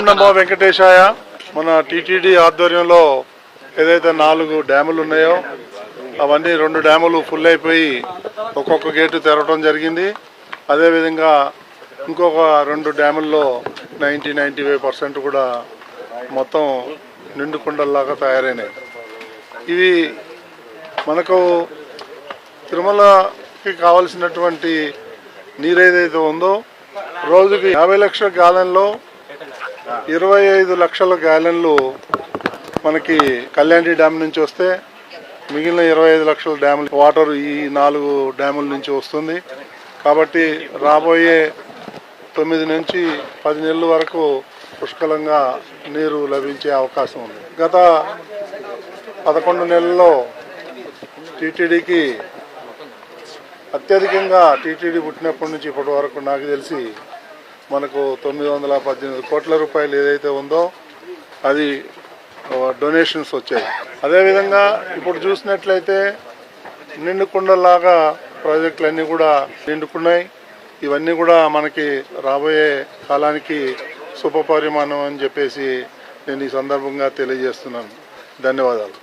ఓం నమో వెంకటేశాయ. మన టీటీడీ ఆధ్వర్యంలో ఏదైతే నాలుగు డ్యాములు ఉన్నాయో అవన్నీ రెండు డ్యాములు ఫుల్ అయిపోయి ఒక్కొక్క గేటు తెరవడం జరిగింది. అదేవిధంగా ఇంకొక రెండు డ్యాముల్లో నైంటీ నైంటీ ఫైవ్ పర్సెంట్ కూడా మొత్తం నిండు కుండల్లాగా తయారైనాయి. ఇవి మనకు తిరుమలకి కావలసినటువంటి నీరు ఏదైతే ఉందో రోజుకి యాభై లక్షల గ్యాలెన్లో ఇరవై ఐదు లక్షల గ్యాలెన్లు మనకి కళ్యాణి డ్యామ్ నుంచి వస్తే మిగిలిన ఇరవై ఐదు లక్షల డ్యాములు వాటర్ ఈ నాలుగు డ్యాముల నుంచి వస్తుంది. కాబట్టి రాబోయే తొమ్మిది నుంచి పది నెలల వరకు పుష్కలంగా నీరు లభించే అవకాశం ఉంది. గత పదకొండు నెలల్లో టీటీడీకి అత్యధికంగా టీటీడీ పుట్టినప్పటి నుంచి ఇప్పటి వరకు నాకు తెలిసి మనకు తొమ్మిది వందల పద్దెనిమిది కోట్ల రూపాయలు ఏదైతే ఉందో అది డొనేషన్స్ వచ్చాయి. అదేవిధంగా ఇప్పుడు చూసినట్లయితే నిండుకుండలాగా ప్రాజెక్టులన్నీ కూడా నిండుకున్నాయి. ఇవన్నీ కూడా మనకి రాబోయే కాలానికి శుభపరిమాణం అని చెప్పేసి నేను ఈ సందర్భంగా తెలియజేస్తున్నాను. ధన్యవాదాలు.